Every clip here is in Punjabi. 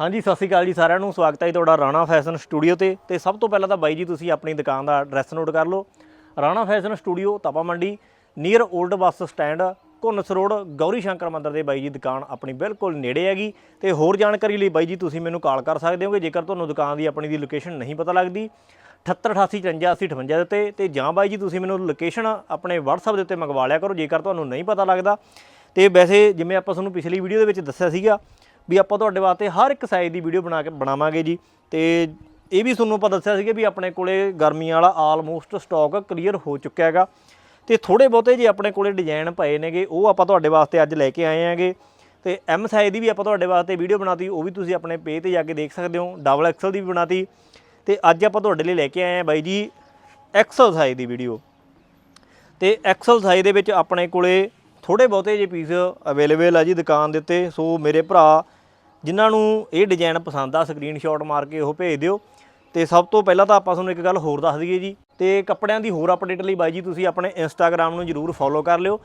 ਹਾਂਜੀ, ਸਤਿ ਸ਼੍ਰੀ ਅਕਾਲ ਜੀ ਸਾਰਿਆਂ ਨੂੰ। ਸਵਾਗਤ ਹੈ ਜੀ ਤੁਹਾਡਾ ਰਾਣਾ ਫੈਸ਼ਨ ਸਟੂਡੀਓ ਤੇ। ਤੇ ਸਭ ਤੋਂ ਪਹਿਲਾਂ ਤਾਂ ਬਾਈ ਜੀ, ਤੁਸੀਂ ਆਪਣੀ ਦੁਕਾਨ ਦਾ ਐਡਰੈਸ ਨੋਟ ਕਰ ਲਓ। Rana fashion studio Tapa Mandi, near old bus stand, Ghunas road, Gauri Shankar ਮੰਦਰ ਦੇ ਬਾਈ ਜੀ, ਦੁਕਾਨ ਆਪਣੀ ਬਿਲਕੁਲ ਨੇੜੇ ਹੈਗੀ। ਤੇ ਹੋਰ ਜਾਣਕਾਰੀ ਲਈ ਬਾਈ ਜੀ, ਤੁਸੀਂ ਮੈਨੂੰ ਕਾਲ ਕਰ ਸਕਦੇ ਹੋਗੇ, ਜੇਕਰ ਤੁਹਾਨੂੰ ਦੁਕਾਨ ਦੀ ਆਪਣੀ ਦੀ ਲੋਕੇਸ਼ਨ ਨਹੀਂ ਪਤਾ ਲੱਗਦੀ। 7888548058 ਦੇ ਉੱਤੇ। ਤੇ ਜਾਂ ਬਾਈ ਜੀ, ਤੁਸੀਂ ਮੈਨੂੰ ਲੋਕੇਸ਼ਨ ਆਪਣੇ WhatsApp ਦੇ ਉੱਤੇ ਮੰਗਵਾ ਲਿਆ ਕਰੋ, ਜੇਕਰ ਤੁਹਾਨੂੰ ਨਹੀਂ ਪਤਾ ਲੱਗਦਾ। ਤੇ ਵੈਸੇ, ਜਿਵੇਂ ਆਪਾਂ ਤੁਹਾਨੂੰ ਪਿਛਲੀ ਵੀਡੀਓ ਦੇ ਵਿੱਚ ਦੱਸਿਆ ਸੀਗਾ ਵੀ ਆਪਾਂ ਤੁਹਾਡੇ ਵਾਸਤੇ ਹਰ ਇੱਕ ਸਾਈਜ਼ ਦੀ ਵੀਡੀਓ ਬਣਾ ਕੇ ਬਣਾਵਾਂਗੇ ਜੀ। ਤੇ ਇਹ ਵੀ ਤੁਹਾਨੂੰ ਆਪਾਂ ਦੱਸਿਆ ਸੀਗਾ ਵੀ ਆਪਣੇ ਕੋਲੇ ਗਰਮੀਆਂ ਵਾਲਾ ਆਲਮੋਸਟ ਸਟਾਕ ਕਲੀਅਰ ਹੋ ਚੁੱਕਿਆ ਹੈਗਾ। ਤੇ ਥੋੜੇ ਬਹੁਤੇ ਜੇ ਆਪਣੇ ਕੋਲੇ ਡਿਜ਼ਾਈਨ ਪਏ ਨੇਗੇ, ਉਹ ਆਪਾਂ ਤੁਹਾਡੇ ਵਾਸਤੇ ਅੱਜ ਲੈ ਕੇ ਆਏ ਆਂਗੇ ਤੇ ਐਮ ਸਾਈਜ਼ ਦੀ ਵੀ ਆਪਾਂ ਤੁਹਾਡੇ ਵਾਸਤੇ ਵੀਡੀਓ ਬਣਾਤੀ, ਉਹ ਵੀ ਤੁਸੀਂ ਆਪਣੇ ਪੇਜ ਤੇ ਜਾ ਕੇ ਦੇਖ ਸਕਦੇ ਹੋ। ਡਬਲ ਐਕਸਲ ਦੀ ਵੀ ਬਣਾਤੀ। ਤੇ ਅੱਜ ਆਪਾਂ ਤੁਹਾਡੇ ਲਈ ਲੈ ਕੇ ਆਏ ਆ ਬਾਈ ਜੀ ਐਕਸਲ ਸਾਈਜ਼ ਦੀ ਵੀਡੀਓ ਤੇ ਐਕਸਲ ਸਾਈਜ਼ ਦੇ ਵਿੱਚ ਆਪਣੇ ਕੋਲੇ ਥੋੜੇ ਬਹੁਤੇ ਜੇ ਪੀਸ ਅਵੇਲੇਬਲ ਆ ਜੀ ਦੁਕਾਨ ਦੇ ਉੱਤੇ। ਸੋ ਮੇਰੇ ਭਰਾ ਜਿਨ੍ਹਾਂ ਨੂੰ ਇਹ ਡਿਜ਼ਾਈਨ ਪਸੰਦ ਆ ਸਕਰੀਨਸ਼ਾਟ ਮਾਰ ਕੇ ਉਹ ਭੇਜ ਦਿਓ। ਤੇ ਸਭ ਤੋਂ ਪਹਿਲਾਂ ਤਾਂ ਆਪਾਂ ਤੁਹਾਨੂੰ ਇੱਕ ਗੱਲ ਹੋਰ ਦੱਸ ਦਈਏ ਜੀ। ਤੇ ਕੱਪੜਿਆਂ ਦੀ ਹੋਰ ਅਪਡੇਟ ਲਈ ਬਾਈ ਜੀ, ਤੁਸੀਂ ਆਪਣੇ ਇੰਸਟਾਗ੍ਰam ਨੂੰ ਜਰੂਰ ਫੋਲੋ ਕਰ ਲਿਓ।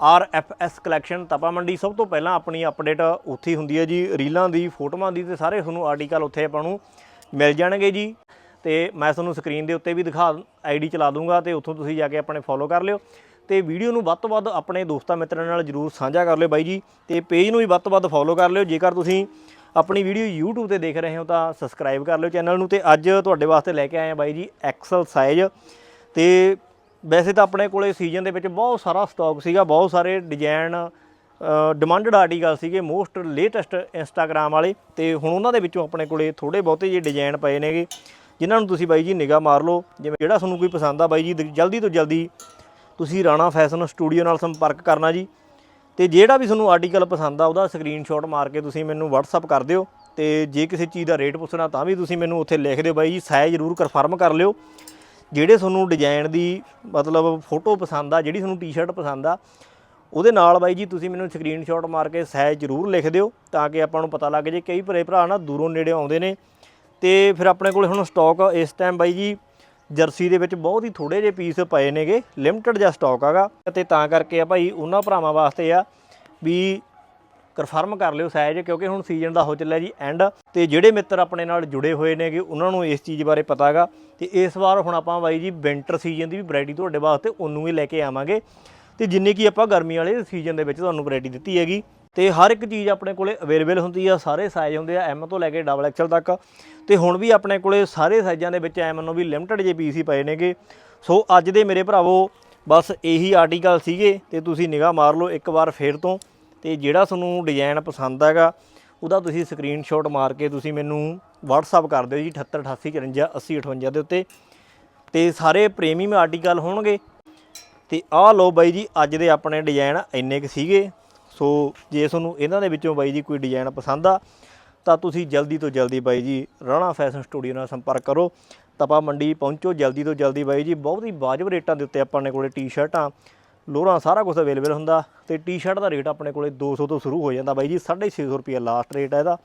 R F S collection Tapa Mandi ਸਭ ਤੋਂ ਪਹਿਲਾਂ ਆਪਣੀ ਅਪਡੇਟ ਉੱਥੇ ਹੀ ਹੁੰਦੀ ਹੈ ਜੀ। ਰੀਲਾਂ ਦੀ, ਫੋਟੋਆਂ ਦੀ ਤੇ ਸਾਰੇ ਤੁਹਾਨੂੰ ਆਰਟੀਕਲ ਉੱਥੇ ਆਪਾਂ ਨੂੰ ਮਿਲ ਜਾਣਗੇ ਜੀ। ਤੇ ਮੈਂ ਤੁਹਾਨੂੰ ਸਕਰੀਨ ਦੇ ਉੱਤੇ ਵੀ ਦਿਖਾ ਆਈਡੀ ਚਲਾ ਦੂੰਗਾ ਤੇ ਉੱਥੋਂ ਤੁਸੀਂ ਜਾ ਕੇ ਆਪਣੇ ਫੋਲੋ ਕਰ ਲਿਓ। ਤੇ ਵੀਡੀਓ ਨੂੰ ਵੱਧ ਤੋਂ ਵੱਧ ਆਪਣੇ ਦੋਸਤਾਂ ਮਿੱਤਰਾਂ ਨਾਲ ਜਰੂਰ ਸਾਂਝਾ ਕਰ ਲਿਓ ਬਾਈ ਜੀ ਤੇ ਪੇਜ ਨੂੰ ਵੀ ਵੱਧ ਤੋਂ ਵੱਧ ਫੋਲੋ ਕਰ ਲਿਓ। ਜੇਕਰ ਤੁਸੀਂ ਆਪਣੀ ਵੀਡੀਓ YouTube ਤੇ ਦੇਖ ਰਹੇ ਹੋ ਤਾਂ ਸਬਸਕ੍ਰਾਈਬ ਕਰ ਲਿਓ ਚੈਨਲ ਨੂੰ ਤੇ ਅੱਜ ਤੁਹਾਡੇ ਵਾਸਤੇ ਲੈ ਕੇ ਆਏ ਆ ਬਾਈ ਜੀ ਐਕਸਲ ਸਾਈਜ਼ ਤੇ ਵੈਸੇ ਤਾਂ ਆਪਣੇ ਕੋਲੇ ਸੀਜ਼ਨ ਦੇ ਵਿੱਚ ਬਹੁਤ ਸਾਰਾ ਸਟਾਕ ਸੀਗਾ, ਬਹੁਤ ਸਾਰੇ ਡਿਜ਼ਾਈਨ ਡਿਮਾਂਡਡ ਆਰਟੀਕਲ ਸੀਗੇ ਮੋਸਟ ਲੇਟੈਸਟ ਇੰਸਟਾਗ੍ਰam ਵਾਲੇ ਤੇ ਹੁਣ ਉਹਨਾਂ ਦੇ ਵਿੱਚੋਂ ਆਪਣੇ ਕੋਲੇ ਥੋੜੇ ਬਹੁਤੇ ਜਿਹੇ ਡਿਜ਼ਾਈਨ ਪਏ ਨੇਗੇ, ਜਿਨ੍ਹਾਂ ਨੂੰ ਤੁਸੀਂ ਬਾਈ ਜੀ ਨਿਗਾਹ ਮਾਰ ਲਓ। ਜਿਵੇਂ ਜਿਹੜਾ ਤੁਹਾਨੂੰ ਕੋਈ ਪਸੰਦ ਆ ਬਾਈ ਜੀ, ਜਲਦੀ ਤੋਂ ਜਲਦੀ ਤੁਸੀਂ ਰਾਣਾ ਫੈਸ਼ਨ ਸਟੂਡੀਓ ਨਾਲ ਸੰਪਰਕ ਕਰਨਾ ਜੀ। ਤੇ ਜਿਹੜਾ ਵੀ ਤੁਹਾਨੂੰ ਆਰਟੀਕਲ ਪਸੰਦ ਆ, ਉਹਦਾ ਸਕਰੀਨਸ਼ਾਟ ਮਾਰ ਕੇ ਤੁਸੀਂ ਮੈਨੂੰ WhatsApp ਕਰ ਦਿਓ। ਤੇ ਜੇ ਕਿਸੇ ਚੀਜ਼ ਦਾ ਰੇਟ ਪੁੱਛਣਾ ਤਾਂ ਵੀ ਤੁਸੀਂ ਮੈਨੂੰ ਉੱਥੇ ਲਿਖ ਦਿਓ ਬਾਈ ਜੀ ਸਾਈਜ਼ ਜ਼ਰੂਰ ਕਨਫਰਮ ਕਰ ਲਿਓ। ਜਿਹੜੇ ਤੁਹਾਨੂੰ ਡਿਜ਼ਾਈਨ ਦੀ ਮਤਲਬ ਫੋਟੋ ਪਸੰਦ ਆ, ਜਿਹੜੀ ਤੁਹਾਨੂੰ ਟੀ-ਸ਼ਰਟ ਪਸੰਦ ਆ, ਉਹਦੇ ਨਾਲ ਬਾਈ ਜੀ ਤੁਸੀਂ ਮੈਨੂੰ ਸਕਰੀਨਸ਼ਾਟ ਮਾਰ ਕੇ ਸਾਈਜ਼ ਜ਼ਰੂਰ ਲਿਖ ਦਿਓ ਤਾਂ ਕਿ ਆਪਾਂ ਨੂੰ ਪਤਾ ਲੱਗ ਜੇ। ਕਈ ਭਰੇ ਭਰਾ ਨਾ ਦੂਰੋਂ ਨੇੜੇ ਆਉਂਦੇ ਨੇ। ਤੇ ਫਿਰ ਆਪਣੇ ਕੋਲ ਹੁਣ ਸਟਾਕ ਇਸ ਟਾਈਮ ਬਾਈ ਜੀ ਜਰਸੀ ਦੇ ਵਿੱਚ ਬਹੁਤ ਹੀ ਥੋੜੇ ਜਿਹੇ ਪੀਸ ਪਏ ਨੇਗੇ ਲਿਮਟਿਡ ਜਿਹਾ ਸਟਾਕ ਹੈਗਾ ਤੇ ਤਾਂ ਕਰਕੇ ਆ ਭਾਈ ਉਹਨਾਂ ਭਰਾਵਾਂ ਵਾਸਤੇ ਆ ਵੀ ਕਨਫਰਮ ਕਰ ਲਿਓ ਸਾਈਜ਼ ਕਿਉਂਕਿ ਹੁਣ ਸੀਜ਼ਨ ਦਾ ਹੋ ਚੱਲਿਆ ਜੀ ਐਂਡ ਤੇ ਜਿਹੜੇ ਮਿੱਤਰ ਆਪਣੇ ਨਾਲ ਜੁੜੇ ਹੋਏ ਨੇਗੇ, ਉਹਨਾਂ ਨੂੰ ਇਸ ਚੀਜ਼ ਬਾਰੇ ਪਤਾ ਹੈਗਾ ਤੇ ਇਸ ਵਾਰ ਹੁਣ ਆਪਾਂ ਬਾਈ ਜੀ ਵਿੰਟਰ ਸੀਜ਼ਨ ਦੀ ਵੀ ਵੈਰਾਈਟੀ ਤੁਹਾਡੇ ਵਾਸਤੇ ਉਹਨੂੰ ਹੀ ਲੈ ਕੇ ਆਵਾਂਗੇ ਤੇ ਜਿੰਨੀ ਕੀ ਆਪਾਂ ਗਰਮੀ ਵਾਲੇ ਸੀਜ਼ਨ ਦੇ ਵਿੱਚ ਤੁਹਾਨੂੰ ਵੈਰਾਈਟੀ ਦਿੱਤੀ ਹੈਗੀ। ਤੇ ਹਰ ਇੱਕ ਚੀਜ਼ ਆਪਣੇ ਕੋਲੇ ਅਵੇਲੇਬਲ ਹੁੰਦੀ ਆ, ਸਾਰੇ ਸਾਈਜ਼ ਹੁੰਦੇ ਆ ਐਮ ਤੋਂ ਲੈ ਕੇ ਡਬਲ ਐਕਸਲ ਤੱਕ। ਤੇ ਹੁਣ ਵੀ ਆਪਣੇ ਕੋਲੇ ਸਾਰੇ ਸਾਈਜ਼ਾਂ ਦੇ ਵਿੱਚ ਐਮ ਨੂੰ ਵੀ ਲਿਮਟਿਡ ਜੇ ਪੀਸ ਹੀ ਪਏ ਨੇਗੇ। ਸੋ ਅੱਜ ਦੇ ਮੇਰੇ ਭਰਾਵੋ, ਬਸ ਇਹੀ ਆਰਟੀਕਲ ਸੀਗੇ ਤੇ ਤੁਸੀਂ ਨਿਗਾਹ ਮਾਰ ਲਓ ਇੱਕ ਵਾਰ ਫੇਰ ਤੋਂ। ਤੇ ਜਿਹੜਾ ਤੁਹਾਨੂੰ ਡਿਜ਼ਾਈਨ ਪਸੰਦ ਹੈਗਾ, ਉਹਦਾ ਤੁਸੀਂ ਸਕਰੀਨਸ਼ਾਟ ਮਾਰ ਕੇ ਤੁਸੀਂ ਮੈਨੂੰ WhatsApp ਕਰ ਦਿਓ ਜੀ 7884 ਦੇ ਉੱਤੇ। ਤੇ ਸਾਰੇ ਪ੍ਰੀਮੀਅਮ ਆਰਟੀਕਲ ਹੋਣਗੇ। ਤੇ ਆਹ ਲਓ ਬਾਈ ਜੀ, ਅੱਜ ਦੇ ਆਪਣੇ ਡਿਜ਼ਾਈਨ ਇੰਨੇ ਕੁ ਸੀਗੇ। ਸੋ ਜੇ ਤੁਹਾਨੂੰ ਇਹਨਾਂ ਦੇ ਵਿੱਚੋਂ ਬਾਈ ਜੀ ਕੋਈ ਡਿਜ਼ਾਈਨ ਪਸੰਦ ਆ, ਤਾਂ ਤੁਸੀਂ ਜਲਦੀ ਤੋਂ ਜਲਦੀ ਬਾਈ ਜੀ ਰਾਣਾ ਫੈਸ਼ਨ ਸਟੂਡੀਓ ਨਾਲ ਸੰਪਰਕ ਕਰੋ। ਤਪਾ ਮੰਡੀ ਪਹੁੰਚੋ, ਜਲਦੀ ਤੋਂ ਜਲਦੀ ਬਾਈ ਜੀ, ਬਹੁਤ ਹੀ ਵਾਜਬ ਰੇਟਾਂ ਦੇ ਉੱਤੇ ਆਪਾਂ ਨੇ ਕੋਲੇ ਟੀ-ਸ਼ਰਟਾਂ ਲੋਰਾਂ ਸਾਰਾ ਕੁਝ ਅਵੇਲੇਬਲ ਹੁੰਦਾ ਤੇ ਟੀ-ਸ਼ਰਟ ਦਾ ਰੇਟ ਆਪਣੇ ਕੋਲੇ 200 ਤੋਂ ਸ਼ੁਰੂ ਹੋ ਜਾਂਦਾ ਬਾਈ ਜੀ 650 ਰੁਪਏ ਲਾਸਟ ਰੇਟ ਹੈ ਇਹਦਾ।